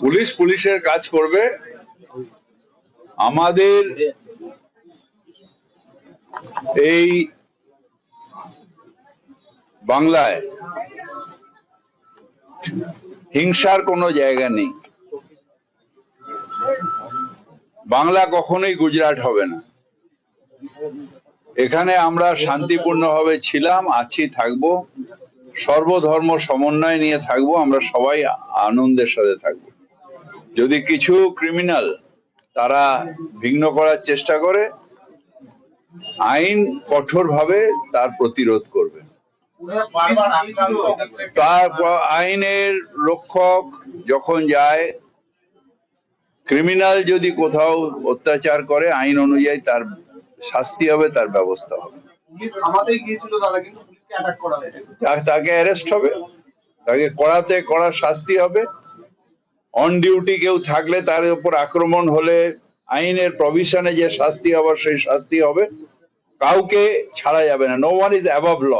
Police পুলিশের কাজ করবে। আমাদের এই বাংলায় হিংসার কোনো জায়গা নেই। বাংলা কখনোই গুজরাট হবে না। এখানে আমরা শান্তিপূর্ণভাবে ছিলাম, আছি, থাকব। সর্বধর্ম সমন্বয় নিয়ে থাকব, আমরা সবাই আনন্দের সাথে থাকব। যদি কিছু ক্রিমিনাল তারা ভিন্ন করার চেষ্টা করে, আইন কঠোরভাবে তার প্রতিরোধ করবে। তার আইনের রক্ষক যখন যায় ক্রিমিনাল যদি কোথাও অত্যাচার করে, আইন অনুযায়ী তার শাস্তি হবে, তার ব্যবস্থা হবে। পুলিশ থামাতে গিয়েছিল তারা কিন্তু পুলিশকে অ্যাটাক করা হয়েছে তাকে অ্যারেস্ট হবে। তাকে কড়াতে কড়া শাস্তি হবে। অন ডিউটি কেউ থাকলে তার উপর আক্রমণ হলে আইনের প্রভিশনে যে শাস্তি হবে, সেই শাস্তি হবে। কাউকে ছাড়া যাবে না। No one is above law